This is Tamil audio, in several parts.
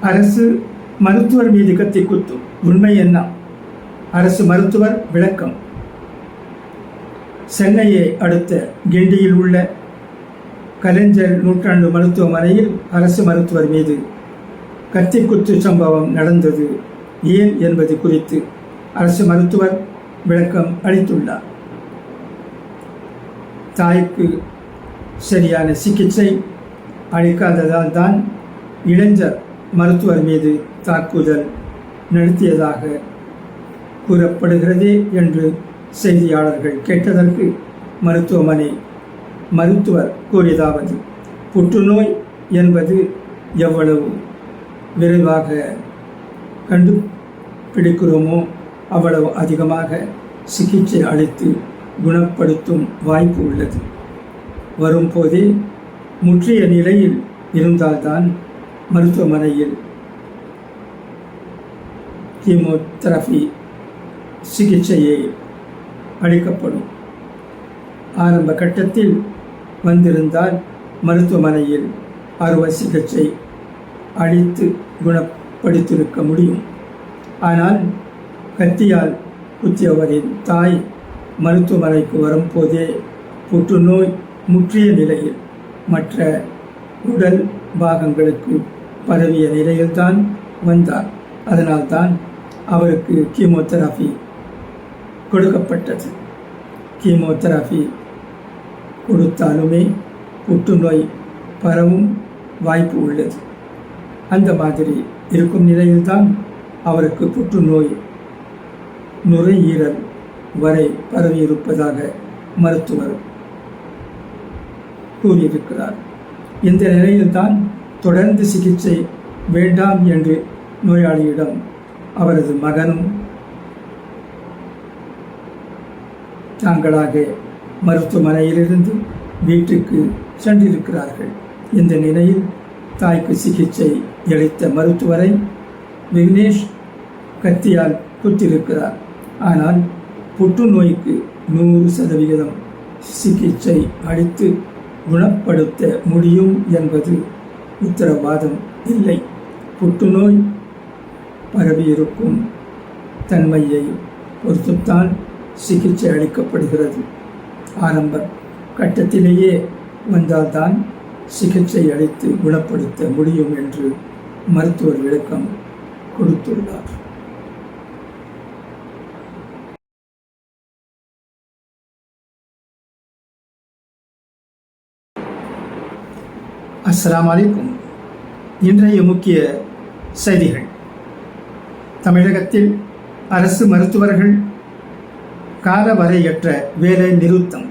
அரசு மருத்துவர் மீது கத்தி குத்தும். உண்மை என்ன? அரசு மருத்துவர் விளக்கம். சென்னையை அடுத்த கிண்டியில் உள்ள கலைஞர் நூற்றாண்டு மருத்துவமனையில் அரசு மருத்துவர் மீது கத்தி குத்து சம்பவம் நடந்தது. ஏன் என்பது குறித்து அரசு மருத்துவர் விளக்கம் அளித்துள்ளார். தாய்க்கு சரியான சிகிச்சை அளிக்காததால் தான் இளைஞர் மருத்துவர் மீது தாக்குதல் நடத்தியதாக கூறப்படுகிறது என்று செய்தியாளர்கள் கேட்டதற்கு மருத்துவமனை மருத்துவர் கூறியதாவது புற்றுநோய் என்பது எவ்வளவு விரைவாக கண்டுபிடிக்கிறோமோ அவ்வளவு அதிகமாக சிகிச்சை அளித்து குணப்படுத்தும் வாய்ப்பு உள்ளது. வரும்போதே முற்றிய நிலையில் இருந்தால்தான் மருத்துவமனையில் கீமோதெரபி சிகிச்சையை அளிக்கப்படும். ஆரம்ப கட்டத்தில் வந்திருந்தால் மருத்துவமனையில் அறுவை சிகிச்சை அளித்து குணப்படுத்தியிருக்க முடியும். ஆனால் கத்தியால் குத்தியவரின் தாய் மருத்துவமனைக்கு வரும்போதே புற்றுநோய் முற்றிய நிலையில் மற்ற உடல் பாகங்களுக்கு பரவிய நிலையில்தான் வந்தார். அதனால்தான் அவருக்கு கீமோதெராபி கொடுக்கப்பட்டது. கீமோதெராபி கொடுத்தாலுமே புற்றுநோய் பரவும் வாய்ப்பு உள்ளது. அந்த மாதிரி இருக்கும் நிலையில்தான் அவருக்கு புற்றுநோய் நுரையீரல் வரை பரவியிருப்பதாக மருத்துவர் கூறியிருக்கிறார். இந்த நிலையில்தான் தொடர்ந்து சிகிச்சை வேண்டாம் என்று நோயாளியிடம் அவரது மகனும் தாங்களாக மருத்துவமனையிலிருந்து வீட்டுக்கு சென்றிருக்கிறார்கள். இந்த நிலையில் தாய்க்கு சிகிச்சை அளித்த மருத்துவரை விக்னேஷ் கத்தியால் குத்திருக்கிறார் ஆனால் புற்றுநோய்க்கு நூறு சதவிகிதம் சிகிச்சை அளித்து குணப்படுத்த முடியும் என்பது உத்தரவாதம் இல்லை. புற்றுநோய் பரவியிருக்கும் தன்மையை பொறுத்துத்தான் சிகிச்சை அளிக்கப்படுகிறது. ஆரம்ப கட்டத்திலேயே வந்தால்தான் சிகிச்சை அளித்து குணப்படுத்த முடியும் என்று மருத்துவர் விளக்கம் கொடுத்துள்ளார். அஸ்லாம் அலைக்கும் இன்றைய முக்கிய செய்திகள். தமிழகத்தில் அரசு மருத்துவர்கள் காலவரையற்ற வேலை நிறுத்தம்.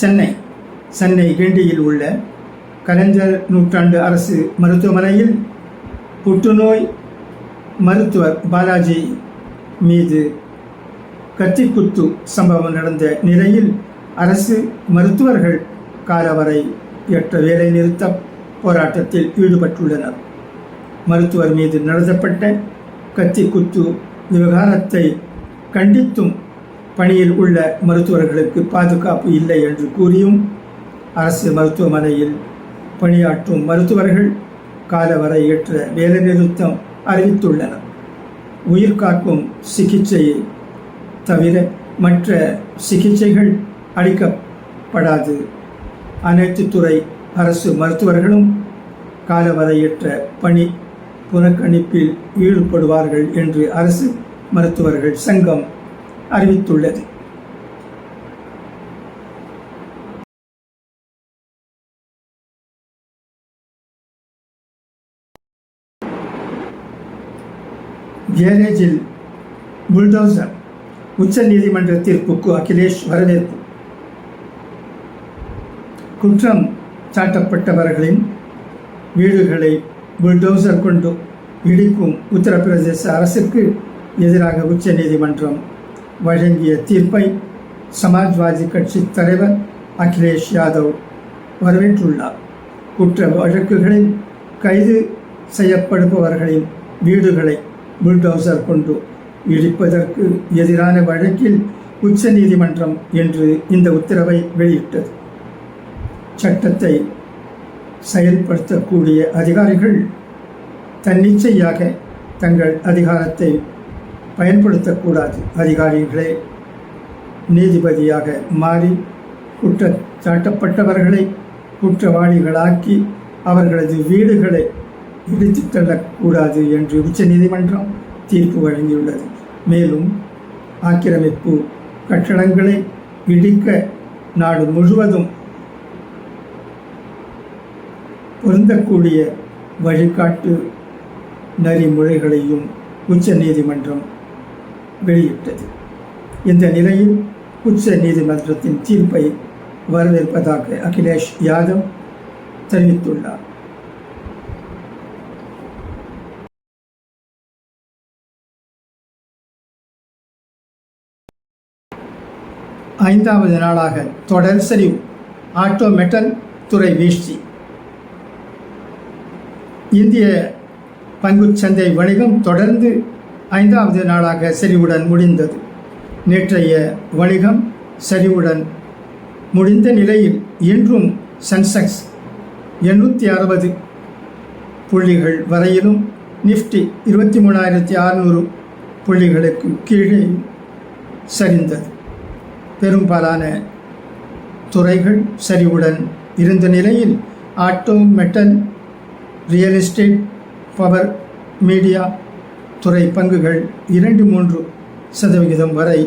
சென்னை சென்னை கிண்டியில் உள்ள கலைஞர் நூற்றாண்டு அரசு மருத்துவமனையில் புற்றுநோய் மருத்துவர் பாலாஜி மீது கத்திக்குத்து சம்பவம் நடந்த நிலையில் அரசு மருத்துவர்கள் காலவரை ஏற்ற வேலை நிறுத்த போராட்டத்தில் ஈடுபட்டுள்ளனர். மருத்துவர் மீது நடத்தப்பட்ட கத்தி குத்து விவகாரத்தை கண்டித்தும் பணியில் உள்ள மருத்துவர்களுக்கு பாதுகாப்பு இல்லை என்று கூறியும் அரசு மருத்துவமனையில் பணியாற்றும் மருத்துவர்கள் காலவரையற்ற வேலைநிறுத்தம் அறிவித்துள்ளனர். உயிர் காக்கும் சிகிச்சையை தவிர மற்ற சிகிச்சைகள் அளிக்கப்படாது. அனைத்து துறை அரசு மருத்துவர்களும் காலவரையற்ற பணி புறக்கணிப்பில் ஈடுபடுவார்கள் என்று அரசு மருத்துவர்கள் சங்கம் அறிவித்துள்ளது. கேரேஜில் புல்டோசர் உச்ச நீதிமன்ற தீர்ப்புக்கு அகிலேஷ் வரவேற்பு. குற்றம் சாட்டப்பட்டவர்களின் வீடுகளை புல்டோசர் கொண்டு இடிக்கும் உத்தரப்பிரதேச அரசுக்கு எதிராக உச்ச நீதிமன்றம் வழங்கிய தீர்ப்பை சமாஜ்வாதி கட்சி தலைவர் அகிலேஷ் யாதவ் வரவேற்றுள்ளார். குற்ற வழக்குகளில் கைது செய்யப்படுபவர்களின் வீடுகளை புல்டோசர் கொண்டு இடிப்பதற்கு எதிரான வழக்கில் உச்ச நீதிமன்றம் என்று இந்த உத்தரவை வெளியிட்டது. சட்டத்தை செயல்படுத்தக்கூடிய அதிகாரிகள் தன்னிச்சையாக தங்கள் அதிகாரத்தை பயன்படுத்தக்கூடாது. அதிகாரிகளே நீதிபதியாக மாறி குற்ற சாட்டப்பட்டவர்களை குற்றவாளிகளாக்கி அவர்களது வீடுகளை இடித்துத் தள்ளக்கூடாது என்று உச்சநீதிமன்றம் தீர்ப்பு வழங்கியுள்ளது. மேலும் ஆக்கிரமிப்பு கட்டடங்களை இடிக்க நாடு முழுவதும் பொருந்தக்கூடிய வழிகாட்டு நெறிமுறைகளையும் உச்ச நீதிமன்றம் வெளியிட்டது. இந்த நிலையில் உச்ச நீதிமன்றத்தின் தீர்ப்பை வரவேற்பதாக அகிலேஷ் யாதவ் தெரிவித்துள்ளார். ஐந்தாவது நாளாக தொடர் சரிவு. ஆட்டோ மெட்டல் துறை வீழ்ச்சி. இந்திய பங்குச்சந்தை வணிகம் தொடர்ந்து ஐந்தாவது நாளாக சரிவுடன் முடிந்தது. நேற்றைய வணிகம் சரிவுடன் முடிந்த நிலையில் இன்றும் சென்செக்ஸ் எண்ணூற்றி அறுபது புள்ளிகள் வரையிலும் நிஃப்டி இருபத்தி மூணாயிரத்தி அறுநூறு புள்ளிகளுக்கு கீழே சரிந்தது. பெரும்பாலான துறைகள் சரிவுடன் இருந்த நிலையில் auto metal real estate power media துறை பங்குகள் இரண்டு மூன்று சதவிகிதம் வரை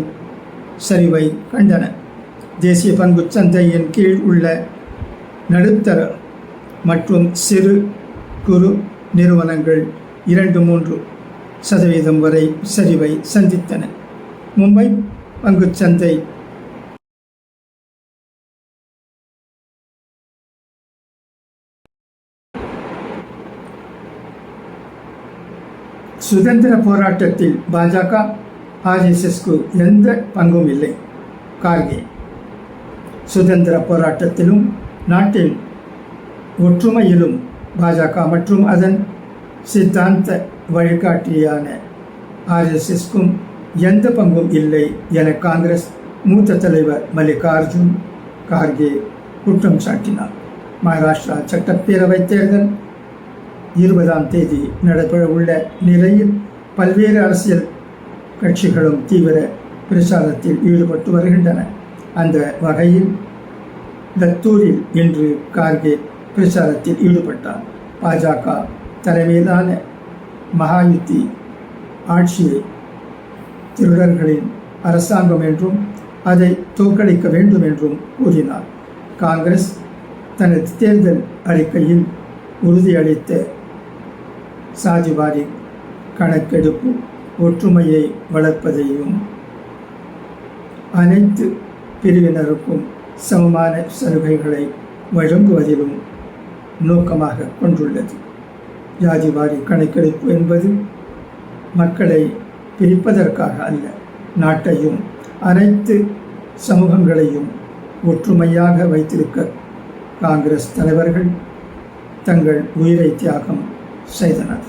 சரிவை கண்டன. தேசிய பங்குச் சந்தையின் கீழ் உள்ள நடுத்தர மற்றும் சிறு குறு நிறுவனங்கள் இரண்டு மூன்று சதவீதம் வரை சரிவை சந்தித்தன. மும்பை பங்குச் சந்தை சுதந்திர போராட்டத்தில் பாஜக ஆர்எஸ்எஸ்க்கு எந்த பங்கும் இல்லை. கார்கே சுதந்திர போராட்டத்திலும் நாட்டின் ஒற்றுமையிலும் பாஜக மற்றும் அதன் சித்தாந்த வழிகாட்டியான ஆர்எஸ்எஸ்க்கும் எந்த பங்கும் இல்லை என காங்கிரஸ் மூத்த தலைவர் மல்லிகார்ஜுன் கார்கே குற்றம் சாட்டினார். மகாராஷ்டிரா சட்டப்பேரவைத் தேர்தல் இருபதாம் தேதி நடைபெற உள்ள நிலையில் பல்வேறு அரசியல் கட்சிகளும் தீவிர பிரச்சாரத்தில் ஈடுபட்டு வருகின்றன. அந்த வகையில் லத்தூரில் இன்று கார்கே பிரச்சாரத்தில் ஈடுபட்டார். பாஜக தலைமையிலான மகாயுத்தி ஆட்சியை திருடர்களின் அரசாங்கம் என்றும் அதை தோற்கடிக்க வேண்டும் என்றும் கூறினார். காங்கிரஸ் தனது தேர்தல் அறிக்கையில் உறுதியளித்த சாதிவாரி கணக்கெடுப்பு ஒற்றுமையை வளர்ப்பதையும் அனைத்து பிரிவினருக்கும் சமமான சலுகைகளை வழங்குவதிலும் நோக்கமாக கொண்டுள்ளது. ஜாதிவாரி கணக்கெடுப்பு என்பது மக்களை பிரிப்பதற்காக அல்ல நாட்டையும் அனைத்து சமூகங்களையும் ஒற்றுமையாக வைத்திருக்க காங்கிரஸ் தலைவர்கள் தங்கள் உயிரை தியாகம் செய்தனர்.